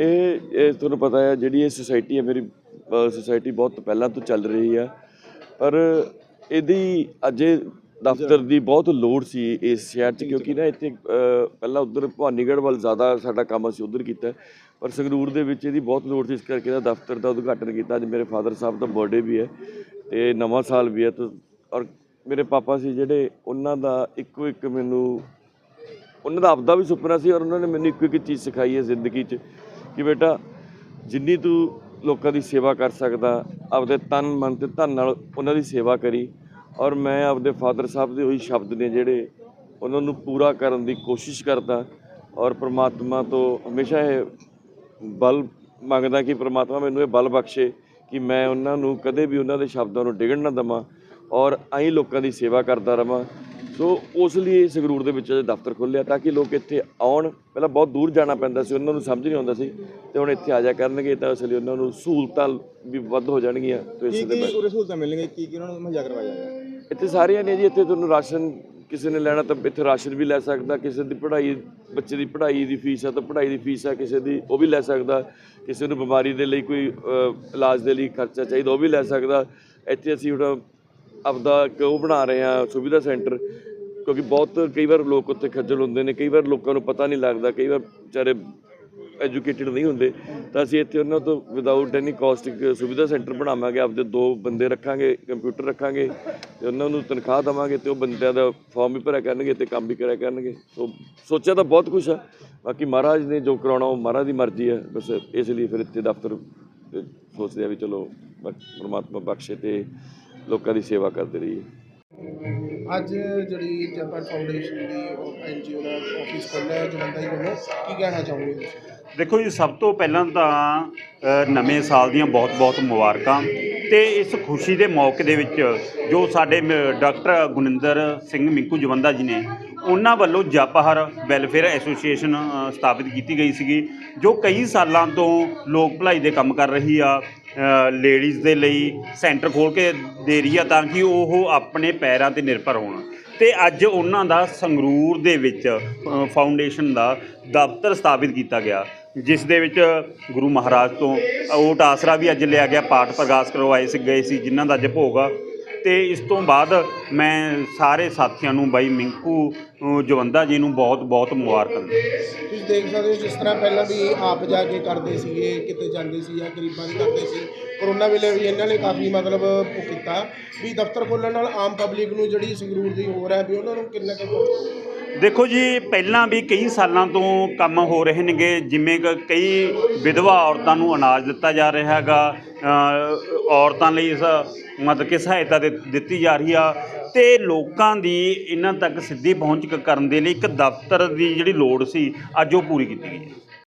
ਇਹ ਇਹ ਤੁਹਾਨੂੰ ਪਤਾ ਹੈ, ਜਿਹੜੀ ਇਹ ਸੁਸਾਇਟੀ ਹੈ, ਮੇਰੀ ਸੁਸਾਇਟੀ ਬਹੁਤ ਪਹਿਲਾਂ ਤੋਂ ਚੱਲ ਰਹੀ ਆ। ਪਰ ਇਹਦੀ ਅਜੇ ਦਫ਼ਤਰ ਦੀ ਬਹੁਤ ਲੋੜ ਸੀ ਇਸ ਸ਼ਹਿਰ 'ਚ, ਕਿਉਂਕਿ ਨਾ ਇੱਥੇ ਪਹਿਲਾਂ ਉਧਰ ਭਵਾਨੀਗੜ੍ਹ ਵੱਲ ਜ਼ਿਆਦਾ ਸਾਡਾ ਕੰਮ ਅਸੀਂ ਉਧਰ ਕੀਤਾ। ਪਰ ਸੰਗਰੂਰ ਦੇ ਵਿੱਚ ਇਹਦੀ ਬਹੁਤ ਲੋੜ ਸੀ, ਇਸ ਕਰਕੇ ਇਹਦਾ ਦਫ਼ਤਰ ਦਾ ਉਦਘਾਟਨ ਕੀਤਾ। ਅੱਜ ਮੇਰੇ ਫਾਦਰ ਸਾਹਿਬ ਦਾ ਬਰਥਡੇ ਵੀ ਹੈ ਤੇ ਨਵਾਂ ਸਾਲ ਵੀ ਹੈ। ਤੇ ਔਰ ਮੇਰੇ ਪਾਪਾ ਸੀ ਜਿਹੜੇ, ਉਹਨਾਂ ਦਾ ਇੱਕੋ ਇੱਕ ਮੈਨੂੰ, ਉਹਨਾਂ ਦਾ ਆਪਦਾ ਵੀ ਸੁਪਨਾ ਸੀ ਔਰ ਉਹਨਾਂ ਨੇ ਮੈਨੂੰ ਇੱਕੋ ਇੱਕ ਚੀਜ਼ ਸਿਖਾਈ ਹੈ ਜ਼ਿੰਦਗੀ 'ਚ। ਕਿ ਬੇਟਾ, ਜਿੰਨੀ ਤੂੰ ਲੋਕਾਂ ਦੀ ਸੇਵਾ ਕਰ ਸਕਦਾ, ਆਪਦੇ ਤਨ, ਮਨ ਤੇ ਧਨ ਨਾਲ ਉਹਨਾਂ ਦੀ ਸੇਵਾ ਕਰੀ। ਔਰ ਮੈਂ ਆਪਦੇ ਫਾਦਰ ਸਾਹਿਬ ਦੇ ਉਹੀ ਸ਼ਬਦ ਨੇ ਜਿਹੜੇ ਉਹਨਾਂ ਨੂੰ ਪੂਰਾ ਕਰਨ ਦੀ ਕੋਸ਼ਿਸ਼ ਕਰਦਾ। ਔਰ ਪ੍ਰਮਾਤਮਾ ਤੋਂ ਹਮੇਸ਼ਾ ਇਹ ਬਲ ਮੰਗਦਾ ਕਿ ਪ੍ਰਮਾਤਮਾ ਮੈਨੂੰ ਇਹ ਬਲ ਬਖਸ਼ੇ ਕਿ ਮੈਂ ਉਹਨਾਂ ਨੂੰ ਕਦੇ ਵੀ ਉਹਨਾਂ ਦੇ ਸ਼ਬਦਾਂ ਨੂੰ ਡਿੱਗਣ ਨਾ ਦਵਾਂ। ਔਰ ਆਈ ਲੋਕਾਂ ਦੀ ਸੇਵਾ ਕਰਦਾ ਰਵਾਂ। ਸੋ ਉਸ ਲਈ ਸੰਗਰੂਰ ਦੇ ਵਿੱਚ ਦਫ਼ਤਰ ਖੋਲ੍ਹਿਆ ਤਾਂ ਕਿ ਲੋਕ ਇੱਥੇ ਆਉਣ। ਪਹਿਲਾਂ ਬਹੁਤ ਦੂਰ ਜਾਣਾ ਪੈਂਦਾ ਸੀ ਉਹਨਾਂ ਨੂੰ ਸਮਝ ਨਹੀਂ ਆਉਂਦਾ ਸੀ ਤੇ ਹੁਣ ਇੱਥੇ ਆ ਜਾ ਕਰਨਗੇ ਤਾਂ ਇਸ ਲਈ ਉਹਨਾਂ ਨੂੰ ਸਹੂਲਤਾਂ ਵੀ ਵੱਧ ਹੋ ਜਾਣਗੀਆਂ ਤੇ ਇਸ ਦੇ ਕੀ ਉਰੇ ਸਹੂਲਤਾਂ ਮਿਲਣਗੀਆਂ? ਕੀ ਕੀ ਉਹਨਾਂ ਨੂੰ ਮੁਹੱਈਆ ਕਰਵਾਇਆ ਜਾਏਗਾ? ਇੱਥੇ ਸਾਰੀਆਂ ਨੇ ਜੀ ਇੱਥੇ ਤੁਹਾਨੂੰ ਰਾਸ਼ਨ ਕਿਸੇ ਨੇ ਲੈਣਾ ਤਾਂ ਇੱਥੇ ਰਾਸ਼ਨ ਵੀ ਲੈ ਸਕਦਾ ਕਿਸੇ ਦੀ ਪੜ੍ਹਾਈ ਬੱਚੇ ਦੀ ਪੜ੍ਹਾਈ ਦੀ ਫੀਸ ਆ ਤਾਂ ਪੜ੍ਹਾਈ ਦੀ ਫੀਸ ਆ ਕਿਸੇ ਦੀ ਉਹ ਵੀ ਲੈ ਸਕਦਾ ਕਿਸੇ ਨੂੰ ਬਿਮਾਰੀ ਦੇ ਲਈ ਕੋਈ ਇਲਾਜ ਦੇ ਲਈ ਖਰਚਾ ਚਾਹੀਦਾ ਉਹ ਵੀ ਲੈ ਸਕਦਾ। ਇੱਥੇ ਅਸੀਂ ਹੁਣ ਆਪਦਾ ਇੱਕ ਉਹ ਬਣਾ ਰਹੇ ਆ ਸੁਵਿਧਾ ਸੈਂਟਰ ਕਿਉਂਕਿ ਬਹੁਤ ਕਈ ਵਾਰ ਲੋਕ ਉੱਥੇ ਖੱਜਲ ਹੁੰਦੇ ਨੇ, ਕਈ ਵਾਰ ਲੋਕਾਂ ਨੂੰ ਪਤਾ ਨਹੀਂ ਲੱਗਦਾ, ਕਈ ਵਾਰ ਵਿਚਾਰੇ ਐਜੂਕੇਟਿਡ ਨਹੀਂ ਹੁੰਦੇ। ਤਾਂ ਅਸੀਂ ਇੱਥੇ ਉਹਨਾਂ ਤੋਂ ਵਿਦਆਊਟ ਐਨੀ ਕਾਸਟ ਸੁਵਿਧਾ ਸੈਂਟਰ ਬਣਾਵਾਂਗੇ, ਆਪਦੇ ਦੋ ਬੰਦੇ ਰੱਖਾਂਗੇ ਕੰਪਿਊਟਰ ਰੱਖਾਂਗੇ, ਤੇ ਉਹਨਾਂ ਨੂੰ ਤਨਖਾਹ ਦੇਵਾਂਗੇ ਤੇ ਉਹ ਬੰਦਿਆਂ ਦਾ ਫਾਰਮ ਵੀ ਭਰਿਆ ਕਰਨਗੇ ਤੇ ਕੰਮ ਵੀ ਕਰਿਆ ਕਰਨਗੇ। ਸੋ ਸੋਚਿਆ ਤਾਂ ਬਹੁਤ ਕੁਝ ਆ। ਬਾਕੀ ਮਹਾਰਾਜ ਨੇ ਜੋ ਕਰਾਉਣਾ, ਉਹ ਮਹਾਰਾਜ ਦੀ ਮਰਜ਼ੀ ਹੈ ਬਸ ਇਸ ਲਈ ਫਿਰ ਇੱਥੇ ਦਫ਼ਤਰ ਸੋਚਦੇ ਆ ਵੀ ਚਲੋ, ਪਰਮਾਤਮਾ ਬਖਸ਼ੇ ਤੇ ਲੋਕਾਂ ਦੀ ਸੇਵਾ ਕਰਦੇ ਰਹੀਏ। ਅੱਜ ਜਿਹੜੀ ਜਪਨ ਫਾਊਂਡੇਸ਼ਨ ਦੀ ਐਨਜੀਓ ਦਾ ਆਫਿਸ ਖੁੱਲ੍ਹਿਆ ਹੈ ਜਲੰਧਰ ਵੱਲੋਂ। ਕੀ ਕਹਿਣਾ ਚਾਹੋਗੇ ਤੁਸੀਂ? ਦੇਖੋ ਜੀ ਸਭ ਤੋਂ ਪਹਿਲਾਂ ਤਾਂ ਅ, ਨਵੇਂ ਸਾਲ ਦੀਆਂ ਬਹੁਤ-ਬਹੁਤ ਮੁਬਾਰਕਾਂ ਤੇ ਇਸ ਖੁਸ਼ੀ ਦੇ ਮੌਕੇ ਦੇ ਵਿੱਚ ਜੋ ਸਾਡੇ ਮ- ਡਾਕਟਰ ਗੁਨਿੰਦਰ ਸਿੰਘ ਮਿੰਕੂ ਜਵੰਦਾ ਜੀ ਨੇ ਉਹਨਾਂ ਵੱਲੋਂ ਜਪਹਰ ਵੈਲਫੇਅਰ ਐਸੋਸੀਏਸ਼ਨ ਅ, ਸਥਾਪਿਤ ਕੀਤੀ ਗਈ ਸੀਗੀ ਜੋ ਕਈ ਸਾਲਾਂ ਤੋਂ ਲੋਕ ਭਲਾਈ ਦੇ ਕੰਮ ਕਰ ਰਹੀ ਆ ਲੇਡੀਜ਼ ਦੇ ਲਈ ਸੈਂਟਰ ਖੋਲ ਕੇ ਦੇ ਰਹੀ ਆ ਤਾਂ ਕਿ ਉਹ ਆਪਣੇ ਪੈਰਾਂ ਤੇ ਨਿਰਭਰ ਹੋਣ। ਤੇ ਅੱਜ ਉਹਨਾਂ ਦਾ ਸੰਗਰੂਰ ਦੇ ਵਿੱਚ ਫਾਊਂਡੇਸ਼ਨ ਦਾ ਦਫ਼ਤਰ ਸਥਾਪਿਤ ਕੀਤਾ ਗਿਆ, ਜਿਸ ਦੇ ਵਿੱਚ ਗੁਰੂ ਮਹਾਰਾਜ ਤੋਂ ਓਟ ਆਸਰਾ ਵੀ ਅੱਜ ਲਿਆ ਗਿਆ, ਪਾਠ ਪ੍ਰਕਾਸ਼ ਕਰਵਾਏ ਸੀ, ਗਏ ਸੀ, ਜਿਨ੍ਹਾਂ ਦਾ ਅੱਜ ਭੋਗ ਆ। ਤੇ ਇਸ ਤੋਂ ਬਾਅਦ ਮੈਂ ਸਾਰੇ ਸਾਥੀਆਂ ਨੂੰ, ਬਾਈ ਮਿੰਕੂ ਜਵੰਦਾ ਜੀ ਨੂੰ ਬਹੁਤ ਬਹੁਤ ਮੁਬਾਰਕਾਂ ਤੁਸੀਂ ਦੇਖ ਸਕਦੇ ਹੋ ਜਿਸ ਤਰ੍ਹਾਂ ਪਹਿਲਾਂ ਵੀ ਆਪ ਜਾ ਕੇ ਕਰਦੇ ਸੀਗੇ, ਕਿਤੇ ਜਾਂਦੇ ਸੀ ਜਾਂ ਗਰੀਬਾਂ ਦੀ ਕਰਦੇ ਸੀ, ਕਰੋਨਾ ਵੇਲੇ ਵੀ ਇਹਨਾਂ ਨੇ ਕਾਫੀ ਮਤਲਬ ਉਹ ਕੀਤਾ ਵੀ ਦਫ਼ਤਰ ਖੋਲਣ ਨਾਲ ਆਮ ਪਬਲਿਕ ਨੂੰ ਜਿਹੜੀ ਸੰਗਰੂਰ ਦੀ ਹੋਰ ਹੈ ਵੀ ਉਹਨਾਂ ਨੂੰ ਕਿੰਨਾ ਕੁ ਦੇਖੋ ਜੀ, ਪਹਿਲਾਂ ਵੀ ਕਈ ਸਾਲਾਂ ਤੋਂ ਕੰਮ ਹੋ ਰਹੇ ਨੇਗੇ, ਜਿਵੇਂ ਕਿ ਕਈ ਵਿਧਵਾ ਔਰਤਾਂ ਨੂੰ ਅਨਾਜ ਦਿੱਤਾ ਜਾ ਰਿਹਾ ਹੈਗਾ ਔਰਤਾਂ ਲਈ ਇਸ ਮਤਲਬ ਕਿ ਸਹਾਇਤਾ ਦੇ- ਦਿੱਤੀ ਜਾ ਰਹੀ ਆ। ਤੇ ਲੋਕਾਂ ਦੀ ਇਹਨਾਂ ਤੱਕ ਸਿੱਧੀ ਪਹੁੰਚ ਕਰਨ ਦੇ ਲਈ ਇੱਕ ਦਫ਼ਤਰ ਦੀ ਜਿਹੜੀ ਲੋੜ ਸੀ, ਅੱਜ ਉਹ ਪੂਰੀ ਕੀਤੀ ਗਈ ਹੈ।